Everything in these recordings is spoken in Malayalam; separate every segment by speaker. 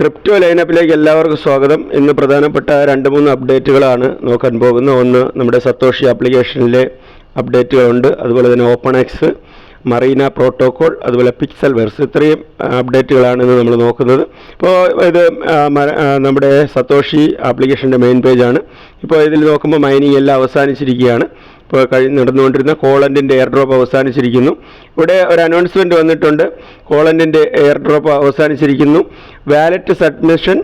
Speaker 1: ക്രിപ്റ്റോ ലൈനപ്പിലേക്ക് എല്ലാവർക്കും സ്വാഗതം. ഇന്ന് പ്രധാനപ്പെട്ട രണ്ട് മൂന്ന് അപ്ഡേറ്റുകളാണ് നോക്കാൻ പോകുന്നത്. ഒന്ന് നമ്മുടെ സത്തോഷി ആപ്ലിക്കേഷനിലെ അപ്ഡേറ്റുകളുണ്ട്. അതുപോലെ തന്നെ ഓപ്പൺ എക്സ് മറീന പ്രോട്ടോകോൾ അതുപോലെ പിക്സൽ വെർസ്. ഇത്രയും അപ്ഡേറ്റുകളാണ് ഇന്ന് നമ്മൾ നോക്കുന്നത്. ഇപ്പോൾ ഇത് നമ്മുടെ സത്തോഷി ആപ്ലിക്കേഷന്റെ മെയിൻ പേജാണ് ഇപ്പോൾ ഇതിൽ നോക്കുമ്പോൾ മൈനിങ് എല്ലാം അവസാനിച്ചിരിക്കുകയാണ്. ഇപ്പോൾ കഴി നടന്നുകൊണ്ടിരുന്ന കോളന്റിന്റെ എയർ ഡ്രോപ്പ് അവസാനിച്ചിരിക്കുന്നു. ഇവിടെ ഒരു അനൗൺസ്മെന്റ് വന്നിട്ടുണ്ട്. കോളന്റിന്റെ എയർ ഡ്രോപ്പ് അവസാനിച്ചിരിക്കുന്നു വാലറ്റ് സബ്മിഷൻ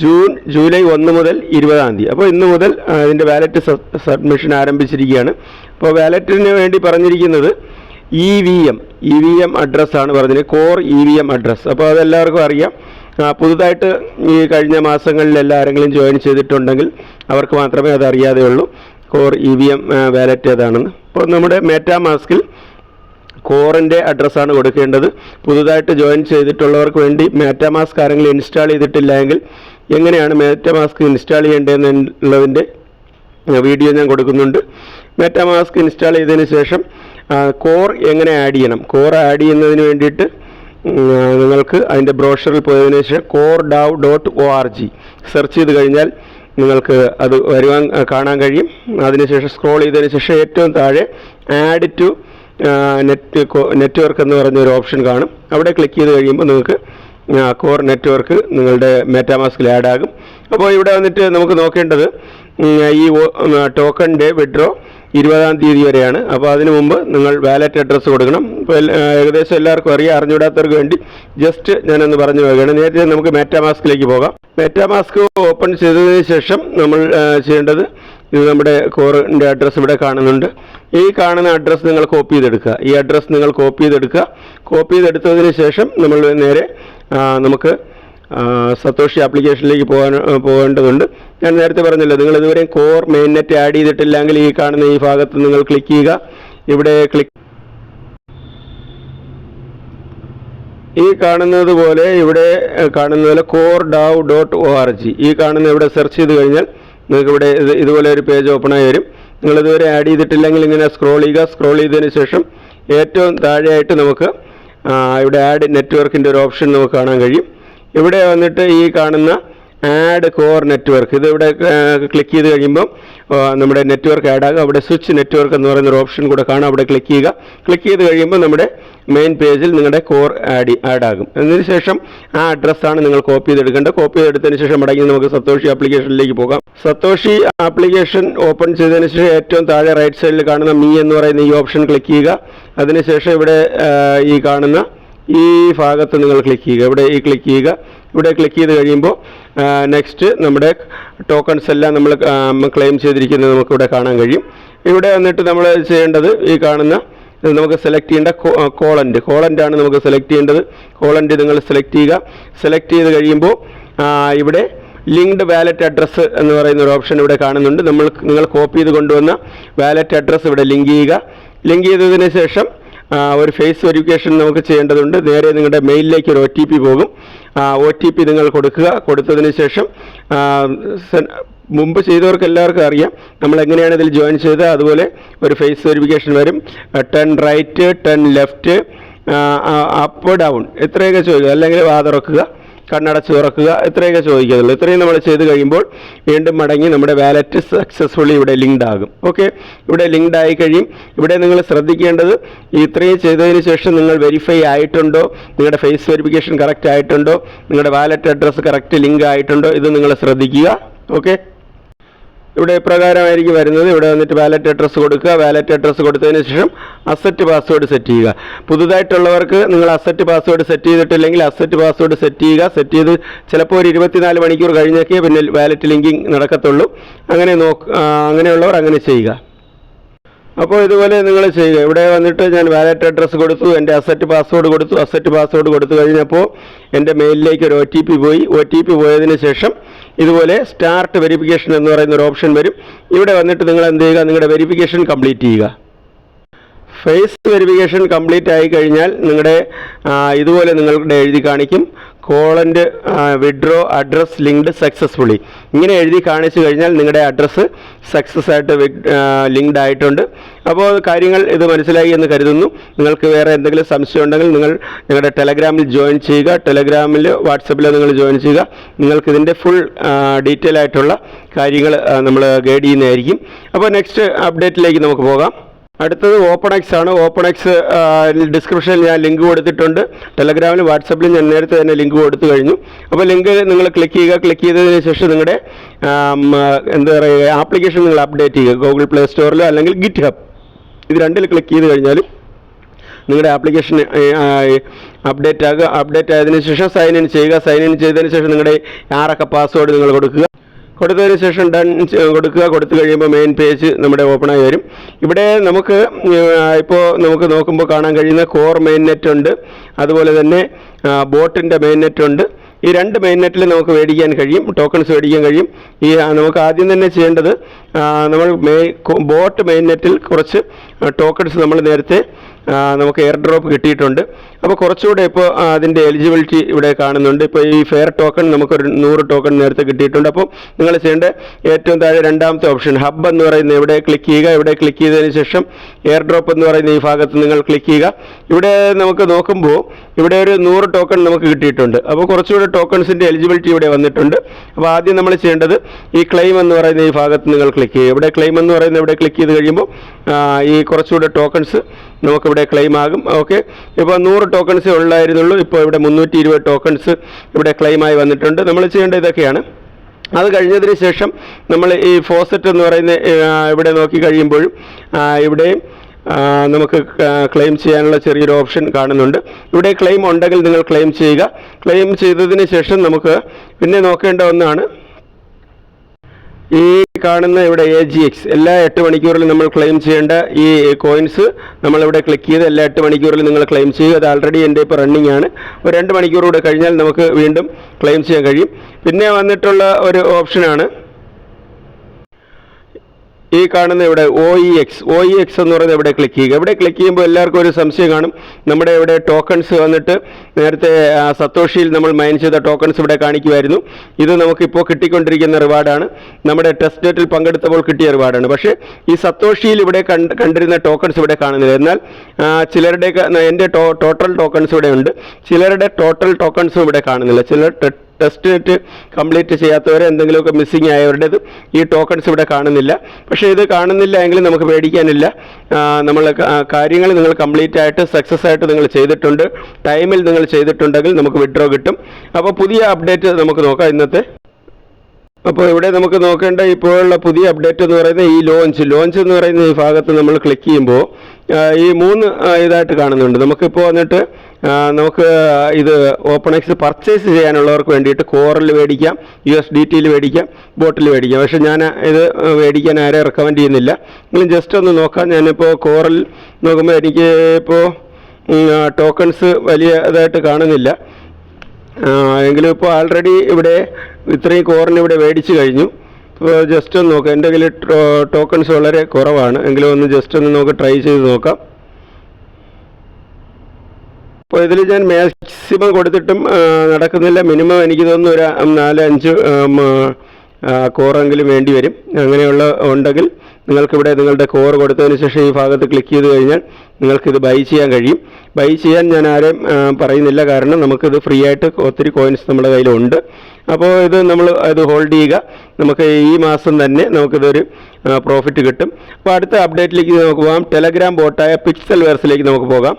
Speaker 1: ജൂൺ ജൂലൈ ഒന്ന് മുതൽ ഇരുപതാം തീയതി. അപ്പോൾ ഇന്ന് മുതൽ ഇതിന്റെ വാലറ്റ് സബ്മിഷൻ ആരംഭിച്ചിരിക്കുകയാണ്. അപ്പോൾ വാലറ്റിന് വേണ്ടി പറഞ്ഞിരിക്കുന്നത് E V M E V M അഡ്രസ്സാണ് പറഞ്ഞത് core E V M address അപ്പോൾ അതെല്ലാവർക്കും അറിയാം. പുതുതായിട്ട് ഈ കഴിഞ്ഞ മാസങ്ങളിൽ ആരെങ്കിലും ജോയിൻ ചെയ്തിട്ടുണ്ടെങ്കിൽ അവർക്ക് മാത്രമേ അത് അറിയാതെ ഉള്ളൂ core E V M wallet ഏതാണെന്ന് അപ്പോൾ നമ്മുടെ മേറ്റാ മാസ്കിൽ കോറിന്റെ അഡ്രസ്സാണ് കൊടുക്കേണ്ടത്. പുതുതായിട്ട് ജോയിൻ ചെയ്തിട്ടുള്ളവർക്ക് വേണ്ടി മേറ്റാമാസ്ക് ആരെങ്കിലും ഇൻസ്റ്റാൾ ചെയ്തിട്ടില്ല എങ്കിൽ എങ്ങനെയാണ് മേറ്റാമാസ്ക് ഇൻസ്റ്റാൾ ചെയ്യേണ്ടതെന്നുള്ളതിന്റെ വീഡിയോ ഞാൻ കൊടുക്കുന്നുണ്ട്. മേറ്റാമാസ്ക് ഇൻസ്റ്റാൾ ചെയ്തതിന് ശേഷം കോർ എങ്ങനെ ആഡ് ചെയ്യണം? കോർ ആഡ് ചെയ്യുന്നതിന് വേണ്ടിയിട്ട് നിങ്ങൾക്ക് അതിന്റെ ബ്രോഷറിൽ പോയതിനു ശേഷം core dao dot O R G. Search ചെയ്ത് കഴിഞ്ഞാൽ നിങ്ങൾക്ക് അത് വരുവാൻ കാണാൻ കഴിയും. അതിനുശേഷം സ്ക്രോൾ ചെയ്തതിന് ശേഷം ഏറ്റവും താഴെ ആഡ് ടു നെറ്റ് നെറ്റ്വർക്ക് എന്ന് പറഞ്ഞ ഒരു ഓപ്ഷൻ കാണും. അവിടെ ക്ലിക്ക് ചെയ്ത് കഴിയുമ്പോൾ നിങ്ങൾക്ക് കോർ നെറ്റ്വർക്ക് നിങ്ങളുടെ മെറ്റാമാസ്കിൽ ആഡ് ആകും. അപ്പോൾ ഇവിടെ വന്നിട്ട് നമുക്ക് നോക്കേണ്ടത് ഈ ടോക്കണിന്റെ വിഡ്രോ ഇരുപതാം തീയതി വരെയാണ്. അപ്പോൾ അതിനു മുമ്പ് നിങ്ങൾ വാലറ്റ് അഡ്രസ്സ് കൊടുക്കണം. ഇപ്പോൾ ഏകദേശം എല്ലാവർക്കും അറിയാം അറിഞ്ഞുവിടാത്തവർക്ക് വേണ്ടി. ജസ്റ്റ് ഞാനൊന്ന് പറഞ്ഞു വയ്ക്കുകയാണ് നേരത്തെ നമുക്ക് മെറ്റാമാസ്കിലേക്ക് പോകാം. മെറ്റാമാസ്ക് ഓപ്പൺ ചെയ്തതിന് ശേഷം നമ്മൾ ചെയ്യേണ്ടത് ഇത് നമ്മുടെ കോറിന്റെ അഡ്രസ്സ് ഇവിടെ കാണുന്നുണ്ട്. ഈ കാണുന്ന അഡ്രസ്സ് നിങ്ങൾ കോപ്പി ചെയ്തെടുക്കുക. ഈ അഡ്രസ്സ് നിങ്ങൾ കോപ്പി ചെയ്തെടുക്കുക. കോപ്പി ചെയ്തെടുത്തതിന് ശേഷം നമ്മൾ നേരെ നമുക്ക് സത്തോഷി ആപ്ലിക്കേഷനിലേക്ക് പോകാൻ പോകേണ്ടതുണ്ട്. ഞാൻ നേരത്തെ പറഞ്ഞല്ലോ നിങ്ങൾ ഇതുവരെയും കോർ മെയിൻ നെറ്റ് ആഡ് ചെയ്തിട്ടില്ലെങ്കിൽ ഈ കാണുന്ന ഈ ഭാഗത്ത് നിങ്ങൾ ക്ലിക്ക് ചെയ്യുക. ഇവിടെ ക്ലിക്ക് ഈ കാണുന്നത് പോലെ ഇവിടെ കാണുന്നത് പോലെ core dao dot O R G ഈ കാണുന്ന ഇവിടെ സെർച്ച് ചെയ്ത് കഴിഞ്ഞാൽ നിങ്ങൾക്ക് ഇവിടെ ഇത് ഇതുപോലെ ഒരു പേജ് ഓപ്പൺ ആയി വരും. നിങ്ങൾ ഇതുവരെ ആഡ് ചെയ്തിട്ടില്ലെങ്കിൽ ഇങ്ങനെ സ്ക്രോൾ ചെയ്യുക. സ്ക്രോൾ ചെയ്തതിന് ശേഷം ഏറ്റവും താഴെയായിട്ട് നമുക്ക് ഇവിടെ ആഡ് നെറ്റ്വർക്കിന്റെ ഒരു ഓപ്ഷൻ നമുക്ക് കാണാൻ കഴിയും. ഇവിടെ വന്നിട്ട് ഈ കാണുന്ന ആഡ് കോർ നെറ്റ്വർക്ക് ഇത് ഇവിടെ ക്ലിക്ക് ചെയ്ത് കഴിയുമ്പം നമ്മുടെ നെറ്റ്വർക്ക് ആഡ് ആകും അവിടെ സ്വിച്ച് നെറ്റ്വർക്ക് എന്ന് പറയുന്ന ഒരു ഓപ്ഷൻ കൂടെ കാണാം. അവിടെ ക്ലിക്ക് ചെയ്യുക. ക്ലിക്ക് ചെയ്ത് കഴിയുമ്പോൾ നമ്മുടെ മെയിൻ പേജിൽ നിങ്ങളുടെ കോർ ആഡ് ആഡ് ആകും. അതിന് ശേഷം ആ അഡ്രസ്സാണ് നിങ്ങൾ കോപ്പി ചെയ്തെടുക്കേണ്ടത്. കോപ്പി ചെയ്തെടുത്തതിന് ശേഷം മടങ്ങി നമുക്ക് സത്തോഷി ആപ്ലിക്കേഷനിലേക്ക് പോകാം. സത്തോഷി ആപ്ലിക്കേഷൻ ഓപ്പൺ ചെയ്തതിന് ശേഷം ഏറ്റവും താഴെ റൈറ്റ് സൈഡിൽ കാണുന്ന മീ എന്ന് പറയുന്ന ഈ ഓപ്ഷൻ ക്ലിക്ക് ചെയ്യുക. അതിനുശേഷം ഇവിടെ ഈ കാണുന്ന ഈ ഭാഗത്ത് നിങ്ങൾ ക്ലിക്ക് ചെയ്യുക. ഇവിടെ ഈ ക്ലിക്ക് ചെയ്യുക. ഇവിടെ ക്ലിക്ക് ചെയ്ത് കഴിയുമ്പോൾ നെക്സ്റ്റ് നമ്മുടെ ടോക്കൺസ് എല്ലാം നമ്മൾ ക്ലെയിം ചെയ്തിരിക്കുന്നത് നമുക്കിവിടെ കാണാൻ കഴിയും. ഇവിടെ വന്നിട്ട് നമ്മൾ ചെയ്യേണ്ടത് ഈ കാണുന്ന നമുക്ക് സെലക്ട് ചെയ്യേണ്ട കോളന്റ് കോളന്റ് ആണ് നമുക്ക് സെലക്ട് ചെയ്യേണ്ടത്. കോളന്റ് നിങ്ങൾ സെലക്ട് ചെയ്യുക. സെലക്ട് ചെയ്ത് കഴിയുമ്പോൾ ഇവിടെ ലിങ്ക്ഡ് വാലറ്റ് അഡ്രസ്സ് എന്ന് പറയുന്ന ഒരു ഓപ്ഷൻ ഇവിടെ കാണുന്നുണ്ട്. നമ്മൾ നിങ്ങൾ കോപ്പി ചെയ്ത് കൊണ്ടുവന്ന വാലറ്റ് അഡ്രസ്സ് ഇവിടെ ലിങ്ക് ചെയ്യുക. ലിങ്ക് ചെയ്തതിന് ശേഷം ഒരു ഫേസ് വെരിഫിക്കേഷൻ നമുക്ക് ചെയ്യേണ്ടതുണ്ട്. നേരെ നിങ്ങളുടെ മെയിലിലേക്ക് ഒരു ഒ ടി പി പോകും. ഒ ടി പി നിങ്ങൾ കൊടുക്കുക. കൊടുത്തതിന് ശേഷം മുമ്പ് ചെയ്തവർക്ക് എല്ലാവർക്കും അറിയാം. നമ്മൾ എങ്ങനെയാണ് ഇതിൽ ജോയിൻ ചെയ്തത്. അതുപോലെ ഒരു ഫേസ് വെരിഫിക്കേഷൻ വരും. Ten right ten left up down ഇത്രയൊക്കെ ചോദിക്കുക. അല്ലെങ്കിൽ വാ തുറക്കുക കണ്ണടച്ച് തുറക്കുക. ഇത്രയൊക്കെ ചോദിക്കുന്നുള്ളൂ ഇത്രയും നമ്മൾ ചെയ്ത് കഴിയുമ്പോൾ വീണ്ടും മടങ്ങി നമ്മുടെ വാലറ്റ് സക്സസ്ഫുള്ളി ഇവിടെ ലിങ്ക്ഡ് ആകും. ഓക്കെ ഇവിടെ ലിങ്ക്ഡ് ആയി കഴിയും. ഇവിടെ നിങ്ങൾ ശ്രദ്ധിക്കേണ്ടത് ഇത്രയും ചെയ്തതിന് ശേഷം നിങ്ങൾ വെരിഫൈ ആയിട്ടുണ്ടോ? നിങ്ങളുടെ ഫേസ് വെരിഫിക്കേഷൻ കറക്റ്റ് ആയിട്ടുണ്ടോ? നിങ്ങളുടെ വാലറ്റ് അഡ്രസ്സ് കറക്റ്റ് ലിങ്ക് ആയിട്ടുണ്ടോ? ഇത് നിങ്ങൾ ശ്രദ്ധിക്കുക. ഓക്കെ ഇവിടെ ഇപ്രകാരമായിരിക്കും വരുന്നത്. ഇവിടെ വന്നിട്ട് വാലറ്റ് അഡ്രസ്സ് കൊടുക്കുക. വാലറ്റ് അഡ്രസ്സ് കൊടുത്തതിന് ശേഷം അസറ്റ് പാസ്വേഡ് സെറ്റ് ചെയ്യുക. പുതുതായിട്ടുള്ളവർക്ക് നിങ്ങൾ അസറ്റ് പാസ്വേഡ് സെറ്റ് ചെയ്തിട്ടില്ലെങ്കിൽ അസറ്റ് പാസ്വേഡ് സെറ്റ് ചെയ്യുക. സെറ്റ് ചെയ്ത് ചിലപ്പോൾ ഒരു ഇരുപത്തിനാല് മണിക്കൂർ കഴിഞ്ഞൊക്കെ പിന്നെ വാലറ്റ് ലിങ്കിങ് നടക്കത്തുള്ളൂ. അങ്ങനെ നോക്ക് അങ്ങനെയുള്ളവർ അങ്ങനെ ചെയ്യുക. അപ്പോൾ ഇതുപോലെ നിങ്ങൾ ചെയ്യുക. ഇവിടെ വന്നിട്ട് ഞാൻ വാലറ്റ് അഡ്രസ്സ് കൊടുത്തു എന്റെ അസറ്റ് പാസ്വേഡ് കൊടുത്തു. അസറ്റ് പാസ്വേഡ് കൊടുത്തു കഴിഞ്ഞപ്പോൾ എന്റെ മെയിലിലേക്ക് ഒരു ഒ പോയി. ഒ പോയതിന് ശേഷം ഇതുപോലെ സ്റ്റാർട്ട് വെരിഫിക്കേഷൻ എന്ന് പറയുന്ന ഒരു ഓപ്ഷൻ വരും. ഇവിടെ വന്നിട്ട് നിങ്ങൾ എന്ത് ചെയ്യുക? നിങ്ങളുടെ വെരിഫിക്കേഷൻ കംപ്ലീറ്റ് ചെയ്യുക. ഫേസ് വെരിഫിക്കേഷൻ കംപ്ലീറ്റ് ആയി കഴിഞ്ഞാൽ നിങ്ങളുടെ ഇതുപോലെ നിങ്ങളുടെ എഴുതി കാണിക്കും. Colend withdraw address linked successfully. ഇങ്ങനെ എഴുതി കാണിച്ചു കഴിഞ്ഞാൽ നിങ്ങളുടെ അഡ്രസ്സ് സക്സസ് ആയിട്ട് ലിങ്ക്ഡ് ആയിട്ടുണ്ട്. അപ്പോൾ കാര്യങ്ങൾ ഇത് മനസ്സിലായി എന്ന് കരുതുന്നു. നിങ്ങൾക്ക് വേറെ എന്തെങ്കിലും സംശയം ഉണ്ടെങ്കിൽ നിങ്ങൾ ഞങ്ങളുടെ ടെലഗ്രാമിൽ ജോയിൻ ചെയ്യുക. ടെലഗ്രാമിൽ വാട്സപ്പിൽ നിങ്ങൾ ജോയിൻ ചെയ്യുക. നിങ്ങൾക്ക് ഇതിന്റെ ഫുൾ ഡീറ്റെയിൽ ആയിട്ടുള്ള കാര്യങ്ങൾ നമ്മൾ ഗൈഡ് ചെയ്യുന്നതായിരിക്കും. അപ്പോൾ നെക്സ്റ്റ് അപ്ഡേറ്റിലേക്ക് നമുക്ക് പോകാം. അടുത്തത് ഓപ്പൺ എക്സ് ആണ്. ഓപ്പൺ എക്സ് ഡിസ്ക്രിപ്ഷനിൽ ഞാൻ ലിങ്ക് കൊടുത്തിട്ടുണ്ട്. ടെലഗ്രാമിലും വാട്സപ്പിലും ഞാൻ നേരത്തെ തന്നെ ലിങ്ക് കൊടുത്തു കഴിഞ്ഞു. അപ്പോൾ ലിങ്ക് നിങ്ങൾ ക്ലിക്ക് ചെയ്യുക. ക്ലിക്ക് ചെയ്തതിന് ശേഷം നിങ്ങളുടെ എന്താ പറയുക ആപ്ലിക്കേഷൻ നിങ്ങൾ അപ്ഡേറ്റ് ചെയ്യുക. ഗൂഗിൾ പ്ലേ സ്റ്റോറിലോ അല്ലെങ്കിൽ ഗിറ്റ് ഹബ് ഇത് രണ്ടിൽ ക്ലിക്ക് ചെയ്ത് കഴിഞ്ഞാൽ നിങ്ങളുടെ ആപ്ലിക്കേഷൻ അപ്ഡേറ്റ് ആകുക. അപ്ഡേറ്റ് ആയതിനു ശേഷം സൈൻ ഇൻ ചെയ്യുക. സൈൻ ഇൻ ചെയ്തതിന് ശേഷം നിങ്ങളുടെ ആറക്ക പാസ്വേഡ് നിങ്ങൾ കൊടുക്കുക. കൊടുത്തതിന് ശേഷം ഡൺ കൊടുക്കുക. കൊടുത്തു കഴിയുമ്പോൾ മെയിൻ പേജ് നമ്മുടെ ഓപ്പണായി വരും. ഇവിടെ നമുക്ക് ഇപ്പോൾ നമുക്ക് നോക്കുമ്പോൾ കാണാൻ കഴിയുന്ന കോർ മെയിൻ നെറ്റ് ഉണ്ട്. അതുപോലെ തന്നെ ബോട്ടിന്റെ മെയിൻ നെറ്റ് ഉണ്ട്. ഈ രണ്ട് മെയിൻ നെറ്റിൽ നമുക്ക് മേടിക്കാൻ കഴിയും. ടോക്കൺസ് മേടിക്കാൻ കഴിയും. ഈ നമുക്ക് ആദ്യം തന്നെ ചെയ്യേണ്ടത് നമ്മൾ മെയ് ബോട്ട് മെയിൻ നെറ്റിൽ കുറച്ച് ടോക്കൺസ് നമ്മൾ നേരത്തെ നമുക്ക് എയർ ഡ്രോപ്പ് കിട്ടിയിട്ടുണ്ട്. അപ്പോൾ കുറച്ചുകൂടെ ഇപ്പോൾ അതിന്റെ എലിജിബിലിറ്റി ഇവിടെ കാണുന്നുണ്ട്. ഇപ്പോൾ ഈ ഫെയർ ടോക്കൺ നമുക്കൊരു നൂറ് ടോക്കൺ നേരത്തെ കിട്ടിയിട്ടുണ്ട്. അപ്പോൾ നിങ്ങൾ ചെയ്യേണ്ട ഏറ്റവും താഴെ രണ്ടാമത്തെ ഓപ്ഷൻ ഹബ് എന്ന് പറയുന്ന ഇവിടെ ക്ലിക്ക് ചെയ്യുക ഇവിടെ ക്ലിക്ക് ചെയ്തതിന് ശേഷം എയർ ഡ്രോപ്പ് എന്ന് പറയുന്ന ഈ ഭാഗത്ത് നിങ്ങൾ ക്ലിക്ക് ചെയ്യുക. ഇവിടെ നമുക്ക് നോക്കുമ്പോൾ ഇവിടെ ഒരു നൂറ് ടോക്കൺ നമുക്ക് കിട്ടിയിട്ടുണ്ട്. അപ്പോൾ കുറച്ചുകൂടെ ടോക്കൺസിന്റെ എലിജിബിലിറ്റി ഇവിടെ വന്നിട്ടുണ്ട്. അപ്പോൾ ആദ്യം നമ്മൾ ചെയ്യേണ്ടത് ഈ ക്ലെയിം എന്ന് പറയുന്ന ഈ ഭാഗത്ത് നിങ്ങൾ ക്ലിക്ക് ചെയ്യുക. ഇവിടെ ക്ലെയിം എന്ന് പറയുന്നത് ഇവിടെ ക്ലിക്ക് ചെയ്ത് കഴിയുമ്പോൾ ഈ കുറച്ചുകൂടെ ടോക്കൺസ് നമുക്കിവിടെ ക്ലെയിം ആകും. ഓക്കെ ഇപ്പോൾ നൂറ് ടോക്കൺസേ ഉള്ളായിരുന്നുള്ളൂ. ഇപ്പോൾ ഇവിടെ മുന്നൂറ്റി ഇരുപത് ടോക്കൺസ് ഇവിടെ ക്ലെയിമായി വന്നിട്ടുണ്ട്. നമ്മൾ ചെയ്യേണ്ട ഇതൊക്കെയാണ്. അത് കഴിഞ്ഞതിന് ശേഷം നമ്മൾ ഈ ഫോസറ്റ് എന്ന് പറയുന്ന ഇവിടെ നോക്കി കഴിയുമ്പോഴും ഇവിടെ ഇവിടെയും നമുക്ക് ക്ലെയിം ചെയ്യാനുള്ള ചെറിയൊരു ഓപ്ഷൻ കാണുന്നുണ്ട്. ഇവിടെ ക്ലെയിം ഉണ്ടെങ്കിൽ നിങ്ങൾ ക്ലെയിം ചെയ്യുക. ക്ലെയിം ചെയ്തതിന് ശേഷം നമുക്ക് പിന്നെ നോക്കേണ്ട ഒന്നാണ് ഈ കാണുന്ന ഇവിടെ എ ജി എക്സ് എല്ലാ എട്ട് മണിക്കൂറിലും നമ്മൾ ക്ലെയിം ചെയ്യേണ്ട ഈ കോയിൻസ് നമ്മളിവിടെ ക്ലിക്ക് ചെയ്ത് എല്ലാ എട്ട് മണിക്കൂറിലും നിങ്ങൾ ക്ലെയിം ചെയ്യുക. അത് ആൾറെഡി എന്റെ ഇപ്പോൾ റണ്ണിങ് ആണ്. ഒരു രണ്ട് മണിക്കൂർ കൂടെ കഴിഞ്ഞാൽ നമുക്ക് വീണ്ടും ക്ലെയിം ചെയ്യാൻ കഴിയും. പിന്നെ വന്നിട്ടുള്ള ഒരു ഓപ്ഷനാണ് ഈ കാണുന്ന ഇവിടെ O E X O E X എന്ന് പറയുന്നത് ഇവിടെ ക്ലിക്ക് ചെയ്യുക? ഇവിടെ ക്ലിക്ക് ചെയ്യുമ്പോൾ എല്ലാവർക്കും ഒരു സംശയം കാണും. നമ്മുടെ ഇവിടെ ടോക്കൺസ് വന്നിട്ട് നേരത്തെ സത്തോഷിയിൽ നമ്മൾ മൈൻ ചെയ്ത ടോക്കൺസ് ഇവിടെ കാണിക്കുമായിരുന്നു. ഇത് നമുക്കിപ്പോൾ കിട്ടിക്കൊണ്ടിരിക്കുന്ന റിവാർഡാണ്. നമ്മുടെ ടെസ്റ്റ് നെറ്റിൽ പങ്കെടുത്തപ്പോൾ കിട്ടിയ റിവാർഡാണ്. പക്ഷേ ഈ സത്തോഷിയിൽ ഇവിടെ കണ്ട് കണ്ടിരുന്ന ടോക്കൺസ് ഇവിടെ കാണുന്നില്ല. എന്നാൽ ചിലരുടെ എന്റെ ടോട്ടൽ ടോക്കൺസ് ഇവിടെ ഉണ്ട്. ചിലരുടെ ടോട്ടൽ ടോക്കൺസും ഇവിടെ കാണുന്നില്ല. ചിലർ ടെസ്റ്റ് നെറ്റ് കംപ്ലീറ്റ് ചെയ്യാത്തവരെ എന്തെങ്കിലുമൊക്കെ മിസ്സിങ് ആയവരുടേത് ഈ ടോക്കൺസ് ഇവിടെ കാണുന്നില്ല. പക്ഷേ ഇത് കാണുന്നില്ല എങ്കിൽ നമുക്ക് പേടിക്കാനില്ല. നമ്മൾ കാര്യങ്ങൾ നിങ്ങൾ കംപ്ലീറ്റ് ആയിട്ട് സക്സസ് ആയിട്ട് നിങ്ങൾ ചെയ്തിട്ടുണ്ട്. ടൈമിൽ നിങ്ങൾ ചെയ്തിട്ടുണ്ടെങ്കിൽ നമുക്ക് വിഡ്രോ കിട്ടും. അപ്പോൾ പുതിയ അപ്ഡേറ്റ് നമുക്ക് നോക്കാം ഇന്നത്തെ. അപ്പോൾ ഇവിടെ നമുക്ക് നോക്കേണ്ട ഇപ്പോഴുള്ള പുതിയ അപ്ഡേറ്റ് എന്ന് പറയുന്നത് ഈ ലോഞ്ച് ലോഞ്ച് എന്ന് പറയുന്ന ഈ ഭാഗത്ത് നമ്മൾ ക്ലിക്ക് ചെയ്യുമ്പോൾ ഈ മൂന്ന് ഇതായിട്ട് കാണുന്നുണ്ട്. നമുക്കിപ്പോൾ വന്നിട്ട് നമുക്ക് ഇത് ഓപ്പൺ എക്സ് പർച്ചേസ് ചെയ്യാനുള്ളവർക്ക് വേണ്ടിയിട്ട് കോറിൽ മേടിക്കാം യു എസ് ഡി ടിയിൽ മേടിക്കാം ബോട്ടിൽ മേടിക്കാം. പക്ഷേ ഞാൻ ഇത് മേടിക്കാൻ ആരെ റെക്കമെൻഡ് ചെയ്യുന്നില്ല. നിങ്ങൾ ജസ്റ്റ് ഒന്ന് നോക്കാം. ഞാനിപ്പോൾ കോറിൽ നോക്കുമ്പോൾ എനിക്ക് ഇപ്പോൾ ടോക്കൺസ് വലിയ ഇതായിട്ട് കാണുന്നില്ല. എങ്കിലും ഇപ്പോൾ ആൾറെഡി ഇവിടെ ഇത്രയും കോറിന് ഇവിടെ മേടിച്ചു കഴിഞ്ഞു. ഇപ്പോൾ ജസ്റ്റ് ഒന്ന് നോക്കാം. എന്റെ കയ്യിൽ ടോക്കൺസ് വളരെ കുറവാണ്. എങ്കിലും ഒന്ന് ജസ്റ്റ് ഒന്ന് നമുക്ക് ട്രൈ ചെയ്ത് നോക്കാം. അപ്പോൾ ഇതിൽ ഞാൻ മാക്സിമം കൊടുത്തിട്ടും നടക്കുന്നില്ല. മിനിമം എനിക്ക് തോന്നുന്നു ഒരു നാല് അഞ്ച് കോറെങ്കിലും വേണ്ടി വരും. അങ്ങനെയുള്ള ഉണ്ടെങ്കിൽ നിങ്ങൾക്കിവിടെ നിങ്ങളുടെ കോർ കൊടുത്തതിന് ശേഷം ഈ ഭാഗത്ത് ക്ലിക്ക് ചെയ്ത് കഴിഞ്ഞാൽ നിങ്ങൾക്കിത് ബൈ ചെയ്യാൻ കഴിയും. ബൈ ചെയ്യാൻ ഞാൻ ആരെയും പറയുന്നില്ല. കാരണം നമുക്കിത് ഫ്രീ ആയിട്ട് ഒത്തിരി കോയിൻസ് നമ്മുടെ കയ്യിലുണ്ട്. അപ്പോൾ ഇത് നമ്മൾ ഇത് ഹോൾഡ് ചെയ്യുക. നമുക്ക് ഈ മാസം തന്നെ നമുക്കിതൊരു പ്രോഫിറ്റ് കിട്ടും. അപ്പോൾ അടുത്ത അപ്ഡേറ്റിലേക്ക് നമുക്ക് പോകാം. ടെലഗ്രാം ബോട്ടായ പിക്സൽ വേഴ്സിലേക്ക് നമുക്ക് പോകാം.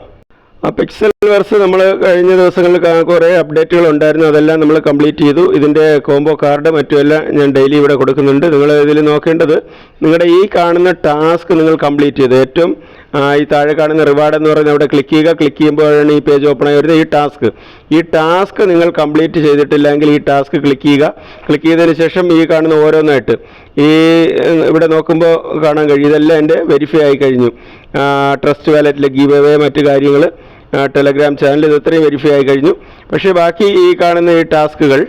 Speaker 1: ആ പിക്സൽ വെർസ് നമ്മൾ കഴിഞ്ഞ ദിവസങ്ങളിൽ കുറേ അപ്ഡേറ്റുകൾ ഉണ്ടായിരുന്നു. അതെല്ലാം നമ്മൾ കംപ്ലീറ്റ് ചെയ്തു. ഇതിന്റെ കോംബോ കാർഡ് മറ്റുമെല്ലാം ഞാൻ ഡെയിലി ഇവിടെ കൊടുക്കുന്നുണ്ട്. നിങ്ങൾ ഇതിൽ നോക്കേണ്ടത് നിങ്ങളുടെ ഈ കാണുന്ന ടാസ്ക് നിങ്ങൾ കംപ്ലീറ്റ് ചെയ്തു. ഏറ്റവും ഈ താഴെ കാണുന്ന റിവാർഡ് എന്ന് പറയുന്നത് അവിടെ ക്ലിക്ക് ചെയ്യുക. ക്ലിക്ക് ചെയ്യുമ്പോഴാണ് ഈ പേജ് ഓപ്പൺ ആയി വരുന്നത്. ഈ ടാസ്ക് ഈ ടാസ്ക് നിങ്ങൾ കംപ്ലീറ്റ് ചെയ്തിട്ടില്ലെങ്കിൽ ഈ ടാസ്ക് ക്ലിക്ക് ചെയ്യുക. ക്ലിക്ക് ചെയ്തതിന് ശേഷം ഈ കാണുന്ന ഓരോന്നായിട്ട്. ഈ ഇവിടെ നോക്കുമ്പോൾ കാണാൻ കഴിയും. ഇതെല്ലാം എന്റെ വെരിഫൈ ആയി കഴിഞ്ഞു. ട്രസ്റ്റ് വാലറ്റിലെ ഗീവ് അവേ മറ്റു കാര്യങ്ങൾ ടെലഗ്രാം ചാനൽ ഇത് ഇത്രയും വെരിഫൈ ആയി കഴിഞ്ഞു. പക്ഷേ ബാക്കി ഈ കാണുന്ന ഈ ടാസ്കുകൾ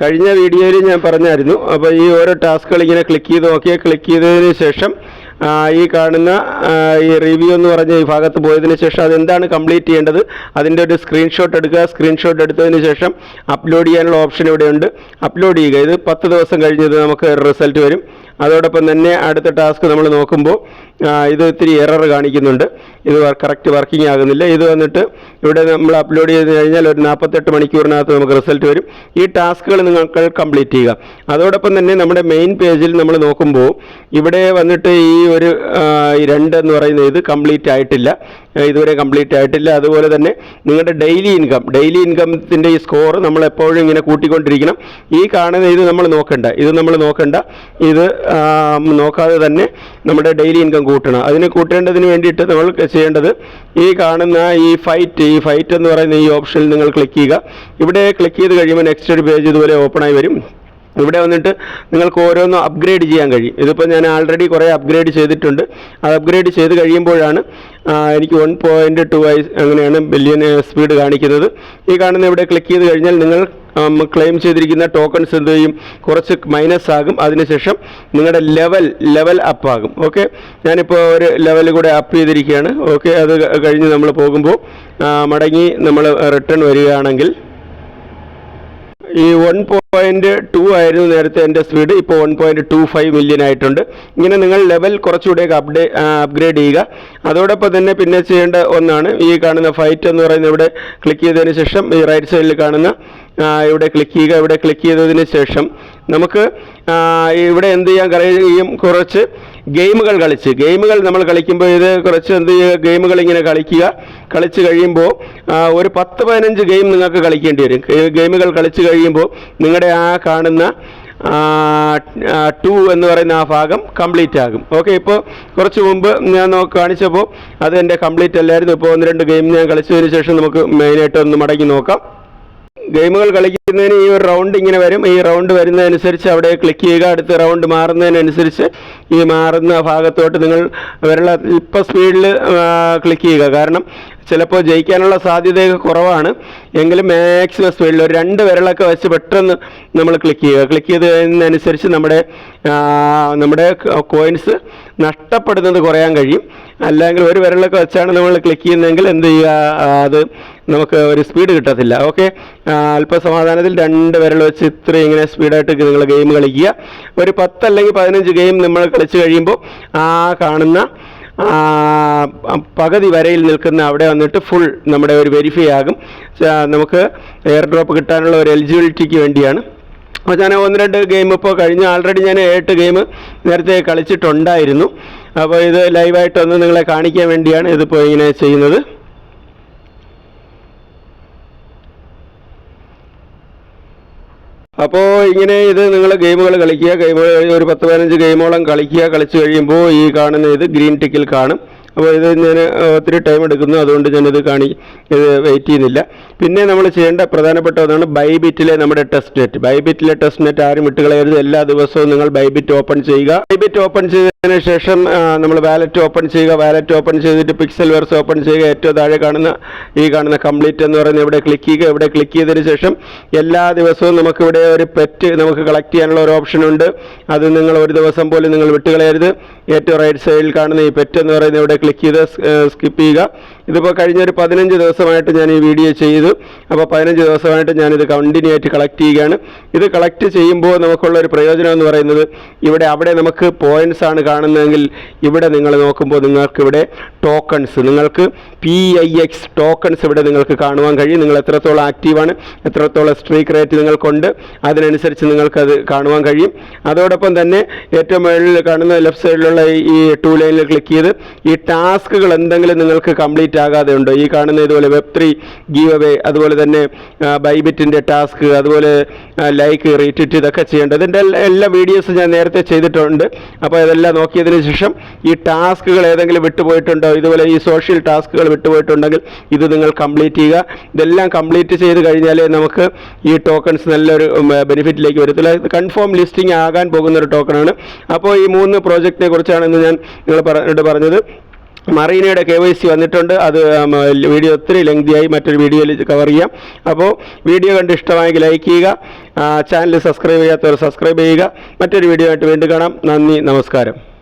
Speaker 1: കഴിഞ്ഞ വീഡിയോയിൽ ഞാൻ പറഞ്ഞായിരുന്നു. അപ്പോൾ ഈ ഓരോ ടാസ്കുകൾ ഇങ്ങനെ ക്ലിക്ക് ചെയ്ത് നോക്കിയാൽ ക്ലിക്ക് ചെയ്തതിന് ശേഷം ഈ കാണുന്ന ഈ റിവ്യൂ എന്ന് പറഞ്ഞ ഈ ഭാഗത്ത് പോയതിന് ശേഷം അതെന്താണ് കംപ്ലീറ്റ് ചെയ്യേണ്ടത്? അതിന്റെ ഒരു സ്ക്രീൻഷോട്ട് എടുക്കുക. സ്ക്രീൻഷോട്ട് എടുത്തതിന് ശേഷം അപ്ലോഡ് ചെയ്യാനുള്ള ഓപ്ഷൻ ഇവിടെയുണ്ട്. അപ്ലോഡ് ചെയ്യുക. ഇത് പത്ത് ദിവസം കഴിഞ്ഞത് നമുക്ക് റിസൾട്ട് വരും. അതോടൊപ്പം തന്നെ അടുത്ത ടാസ്ക് നമ്മൾ നോക്കുമ്പോൾ ഇത് ഇത്തിരി എറർ കാണിക്കുന്നുണ്ട്. ഇത് കറക്റ്റ് വർക്കിംഗ് ആകുന്നില്ല. ഇത് വന്നിട്ട് ഇവിടെ നമ്മൾ അപ്ലോഡ് ചെയ്ത് കഴിഞ്ഞാൽ ഒരു നാൽപ്പത്തെട്ട് മണിക്കൂറിനകത്ത് നമുക്ക് റിസൾട്ട് വരും. ഈ ടാസ്കുകൾ നിങ്ങൾക്ക് കംപ്ലീറ്റ് ചെയ്യുക. അതോടൊപ്പം തന്നെ നമ്മുടെ മെയിൻ പേജിൽ നമ്മൾ നോക്കുമ്പോൾ ഇവിടെ വന്നിട്ട് ഈ ഒരു രണ്ട് എന്ന് പറയുന്ന ഇത് കംപ്ലീറ്റ് ആയിട്ടില്ല. ഇതുവരെ കംപ്ലീറ്റ് ആയിട്ടില്ല. അതുപോലെ തന്നെ നിങ്ങളുടെ ഡെയിലി ഇൻകം ഡെയിലി ഇൻകത്തിന്റെ ഈ സ്കോർ നമ്മൾ എപ്പോഴും ഇങ്ങനെ കൂട്ടിക്കൊണ്ടിരിക്കണം. ഈ കാണുന്ന ഇത് നമ്മൾ നോക്കണ്ട. ഇത് നമ്മൾ നോക്കണ്ട. ഇത് നോക്കാതെ തന്നെ നമ്മുടെ ഡെയിലി ഇൻകം കൂട്ടണം. അതിനെ കൂട്ടേണ്ടതിന് വേണ്ടിയിട്ട് നമ്മൾ ചെയ്യേണ്ടത് ഈ കാണുന്ന ഈ ഫൈറ്റ് ഈ ഫൈറ്റ് എന്ന് പറയുന്ന ഈ ഓപ്ഷനിൽ നിങ്ങൾ ക്ലിക്ക് ചെയ്യുക. ഇവിടെ ക്ലിക്ക് ചെയ്ത് കഴിയുമ്പോൾ നെക്സ്റ്റ് ഒരു പേജ് ഇതുപോലെ ഓപ്പൺ ആയി വരും. ഇവിടെ വന്നിട്ട് നിങ്ങൾക്ക് ഓരോന്നും അപ്ഗ്രേഡ് ചെയ്യാൻ കഴിയും. ഇതിപ്പോൾ ഞാൻ ആൾറെഡി കുറേ അപ്ഗ്രേഡ് ചെയ്തിട്ടുണ്ട്. അത് അപ്ഗ്രേഡ് ചെയ്ത് കഴിയുമ്പോഴാണ് എനിക്ക് വൺ പോയിന്റ് ടു ഐ അങ്ങനെയാണ് ബില്യൺ സ്പീഡ് കാണിക്കുന്നത്. ഈ കാണുന്ന ഇവിടെ ക്ലിക്ക് ചെയ്ത് കഴിഞ്ഞാൽ നിങ്ങൾ ക്ലെയിം ചെയ്തിരിക്കുന്ന ടോക്കൺസ് എന്ത് ചെയ്യും? കുറച്ച് മൈനസ് ആകും. അതിനുശേഷം നിങ്ങളുടെ ലെവൽ ലെവൽ അപ്പ് ആകും. ഓക്കെ ഞാനിപ്പോൾ ഒരു ലെവൽ കൂടെ അപ്പ് ചെയ്തിരിക്കുകയാണ്. ഓക്കെ അത് കഴിഞ്ഞ് നമ്മൾ പോകുമ്പോൾ മടങ്ങി നമ്മൾ റിട്ടേൺ വരികയാണെങ്കിൽ ഈ വൺ പോയിന്റ് ടു ആയിരുന്നു നേരത്തെ എന്റെ സ്പീഡ് ഇപ്പോൾ one point two five million ആയിട്ടുണ്ട്. ഇങ്ങനെ നിങ്ങൾ ലെവൽ കുറച്ചുകൂടെയൊക്കെ അപ്ഡേ അപ്ഗ്രേഡ് ചെയ്യുക. അതോടൊപ്പം തന്നെ പിന്നെ ചെയ്യേണ്ട ഒന്നാണ് ഈ കാണുന്ന ഫൈറ്റ് എന്ന് പറയുന്നത് ഇവിടെ ക്ലിക്ക് ചെയ്തതിന് ശേഷം ഈ റൈറ്റ് സൈഡിൽ കാണുന്ന ഇവിടെ ക്ലിക്ക് ചെയ്യുക. ഇവിടെ ക്ലിക്ക് ചെയ്തതിന് ശേഷം നമുക്ക് ഇവിടെ എന്ത് ചെയ്യാൻ കഴിയും കുറച്ച് ഗെയിമുകൾ കളിച്ച്. ഗെയിമുകൾ നമ്മൾ കളിക്കുമ്പോൾ ഇത് കുറച്ച് എന്ത് ചെയ്യുക? ഗെയിമുകൾ ഇങ്ങനെ കളിക്കുക. കളിച്ച് കഴിയുമ്പോൾ ഒരു പത്ത് പതിനഞ്ച് ഗെയിം നിങ്ങൾക്ക് കളിക്കേണ്ടി വരും. ഗെയിമുകൾ കളിച്ച് കഴിയുമ്പോൾ നിങ്ങളുടെ ആ കാണുന്ന ടു എന്ന് പറയുന്ന ആ ഭാഗം കംപ്ലീറ്റ് ആകും. ഓക്കെ ഇപ്പോൾ കുറച്ച് മുമ്പ് ഞാൻ കാണിച്ചപ്പോൾ അത് എന്റെ കംപ്ലീറ്റ് അല്ലായിരുന്നു. ഇപ്പോൾ ഒന്ന് രണ്ട് ഗെയിം ഞാൻ കളിച്ചതിന് ശേഷം നമുക്ക് മെയിനായിട്ട് ഒന്ന് മടങ്ങി നോക്കാം. ഗെയിമുകൾ കളിക്കുന്നതിന് ഈ ഒരു റൗണ്ട് ഇങ്ങനെ വരും. ഈ റൗണ്ട് വരുന്നതനുസരിച്ച് അവിടെ ക്ലിക്ക് ചെയ്യുക. അടുത്ത റൗണ്ട് മാറുന്നതിനനുസരിച്ച് ഈ മാറുന്ന ഭാഗത്തോട്ട് നിങ്ങൾ വിരള ഇപ്പം സ്പീഡിൽ ക്ലിക്ക് ചെയ്യുക. കാരണം ചിലപ്പോൾ ജയിക്കാനുള്ള സാധ്യതയൊക്കെ കുറവാണ്. എങ്കിലും മാക്സിമം സ്പീഡിൽ ഒരു രണ്ട് വിരലൊക്കെ വെച്ച് പെട്ടെന്ന് നമ്മൾ ക്ലിക്ക് ചെയ്യുക. ക്ലിക്ക് ചെയ്തതിനനുസരിച്ച് നമ്മുടെ നമ്മുടെ കോയിൻസ് നഷ്ടപ്പെടുന്നത് കുറയാൻ കഴിയും. അല്ലെങ്കിൽ ഒരു വിരലൊക്കെ വെച്ചാണ് നമ്മൾ ക്ലിക്ക് ചെയ്യുന്നതെങ്കിൽ എന്ത് ചെയ്യുക? അത് നമുക്ക് ഒരു സ്പീഡ് കിട്ടത്തില്ല. ഓക്കെ അല്പസമാധാനത്തിൽ രണ്ട് വിരൽ വെച്ച് ഇത്രയും ഇങ്ങനെ സ്പീഡായിട്ട് നിങ്ങൾ ഗെയിം കളിക്കുക. ഒരു പത്ത് അല്ലെങ്കിൽ പതിനഞ്ച് ഗെയിം നമ്മൾ കളിച്ച് കഴിയുമ്പോൾ ആ കാണുന്ന പകുതി വരയിൽ നിൽക്കുന്ന അവിടെ വന്നിട്ട് ഫുൾ നമ്മുടെ ഒരു വെരിഫൈ ആകും. നമുക്ക് എയർ ഡ്രോപ്പ് കിട്ടാനുള്ള ഒരു എലിജിബിലിറ്റിക്ക് വേണ്ടിയാണ്. ഞാൻ ഒന്ന് രണ്ട് ഗെയിം ഇപ്പോൾ കഴിഞ്ഞ ആൾറെഡി ഞാൻ എട്ട് ഗെയിം നേരത്തെ കളിച്ചിട്ടുണ്ടായിരുന്നു. അപ്പോൾ ഇത് ലൈവായിട്ടൊന്ന് നിങ്ങളെ കാണിക്കാൻ വേണ്ടിയാണ് ഇതിപ്പോൾ ഇങ്ങനെ ചെയ്യുന്നത്. അപ്പോൾ ഇങ്ങനെ ഇത് നിങ്ങൾ ഗെയിമുകൾ കളിക്കുക ഗെയിമുകൾ ഒരു പത്ത് പതിനഞ്ച് ഗെയിമോളം കളിക്കുക കളിച്ചു കഴിയുമ്പോൾ ഈ കാണുന്ന ഇത് ഗ്രീൻ ടിക്കിൽ കാണും. അപ്പോൾ ഇത് ഞാൻ ഒത്തിരി ടൈം എടുക്കുന്നു. അതുകൊണ്ട് ഞാനിത് കാണി ഇത് വെയിറ്റ് ചെയ്യുന്നില്ല. പിന്നെ നമ്മൾ ചെയ്യേണ്ട പ്രധാനപ്പെട്ട ഒന്നാണ് ബൈബിറ്റിലെ നമ്മുടെ ടെസ്റ്റ് നെറ്റ് ബൈബിറ്റിലെ ടെസ്റ്റ് നെറ്റ് ആരും വിട്ടുകളയരുത് എല്ലാ ദിവസവും നിങ്ങൾ ബൈബിറ്റ് ഓപ്പൺ ചെയ്യുക. ബൈബിറ്റ് ഓപ്പൺ ചെയ്തതിന് ശേഷം നമ്മൾ വാലറ്റ് ഓപ്പൺ ചെയ്യുക. വാലറ്റ് ഓപ്പൺ ചെയ്തിട്ട് പിക്സൽ വെർസ് ഓപ്പൺ ചെയ്യുക. ഏറ്റവും താഴെ കാണുന്ന ഈ കാണുന്ന കംപ്ലീറ്റ് എന്ന് പറയുന്ന ഇവിടെ ക്ലിക്ക് ചെയ്യുക ഇവിടെ ക്ലിക്ക് ചെയ്തതിന് ശേഷം എല്ലാ ദിവസവും നമുക്കിവിടെ ഒരു പെറ്റ് നമുക്ക് കളക്ട് ചെയ്യാനുള്ള ഒരു ഓപ്ഷൻ ഉണ്ട്. അത് നിങ്ങൾ ഒരു ദിവസം പോലും നിങ്ങൾ വിട്ടുകളയരുത് ഏറ്റവും റൈറ്റ് സൈഡിൽ കാണുന്ന ഈ പെറ്റ് എന്ന് പറയുന്ന ഇവിടെ ക്ലിക്ക് ചെയ്ത് സ്കിപ്പ് ചെയ്യുക ഇതിപ്പോൾ കഴിഞ്ഞ ഒരു പതിനഞ്ച് ദിവസമായിട്ട് ഞാൻ ഈ വീഡിയോ ചെയ്തു. അപ്പോൾ പതിനഞ്ച് ദിവസമായിട്ട് ഞാനിത് കണ്ടിന്യൂ ആയിട്ട് കളക്ട് ചെയ്യുകയാണ്. ഇത് കളക്ട് ചെയ്യുമ്പോൾ നമുക്കുള്ള ഒരു പ്രയോജനം എന്ന് പറയുന്നത് ഇവിടെ അവിടെ നമുക്ക് പോയിന്റ്സ് ആണ് കാണുന്നതെങ്കിൽ ഇവിടെ നിങ്ങൾ നോക്കുമ്പോൾ നിങ്ങൾക്ക് ഇവിടെ ടോക്കൺസ് നിങ്ങൾക്ക് പി ഐ എക്സ് ടോക്കൺസ് ഇവിടെ നിങ്ങൾക്ക് കാണുവാൻ കഴിയും. നിങ്ങൾ എത്രത്തോളം ആക്റ്റീവാണ് എത്രത്തോളം സ്ട്രീക്ക് റേറ്റ് നിങ്ങൾക്കുണ്ട് അതിനനുസരിച്ച് നിങ്ങൾക്കത് കാണുവാൻ കഴിയും. അതോടൊപ്പം തന്നെ ഏറ്റവും മുകളിൽ കാണുന്ന ലെഫ്റ്റ് സൈഡിലുള്ള ഈ ടൂ ലൈനിൽ ക്ലിക്ക് ചെയ്ത് ഈ ടാസ്കുകൾ എന്തെങ്കിലും നിങ്ങൾക്ക് കംപ്ലീറ്റ് ആകാതെ ഉണ്ടോ ഈ കാണുന്ന ഇതുപോലെ വെബ് ത്രീ ഗീവ് അവേ അതുപോലെ തന്നെ ബൈബിറ്റിന്റെ ടാസ്ക് അതുപോലെ ലൈക്ക് റീട്വിറ്റ് ഇതൊക്കെ ചെയ്യേണ്ടത്. ഇതിന്റെ എല്ലാ- എല്ലാ വീഡിയോസും ഞാൻ നേരത്തെ ചെയ്തിട്ടുണ്ട്. അപ്പോൾ ഇതെല്ലാം നോക്കിയതിന് ശേഷം ഈ ടാസ്കുകൾ ഏതെങ്കിലും വിട്ടുപോയിട്ടുണ്ടോ? ഇതുപോലെ ഈ സോഷ്യൽ ടാസ്കുകൾ വിട്ടുപോയിട്ടുണ്ടെങ്കിൽ ഇത് നിങ്ങൾ കംപ്ലീറ്റ് ചെയ്യുക. ഇതെല്ലാം കംപ്ലീറ്റ് ചെയ്ത് കഴിഞ്ഞാലേ നമുക്ക് ഈ ടോക്കൺസ് നല്ലൊരു ബെനിഫിറ്റിലേക്ക് വരത്തില്ല ഇത് കൺഫേം ലിസ്റ്റിംഗ് ആകാൻ പോകുന്ന ഒരു ടോക്കണാണ് അപ്പോൾ ഈ മൂന്ന് പ്രോജക്റ്റിനെ കുറിച്ചാണ് ഇന്ന് ഞാൻ നിങ്ങൾ പറഞ്ഞിട്ട് പറഞ്ഞത്. മറീനയുടെ കെ വൈ സി വന്നിട്ടുണ്ട്. അത് വീഡിയോ ഒത്തിരി ലെങ്തിയായി മറ്റൊരു വീഡിയോയിൽ കവർ ചെയ്യാം. അപ്പോൾ വീഡിയോ കണ്ട് ഇഷ്ടമായെങ്കിൽ ലൈക്ക് ചെയ്യുക ചാനൽ സബ്സ്ക്രൈബ് ചെയ്യാത്തവർ സബ്സ്ക്രൈബ് ചെയ്യുക. മറ്റൊരു വീഡിയോ ആയിട്ട് വീണ്ടും കാണാം. നന്ദി നമസ്കാരം.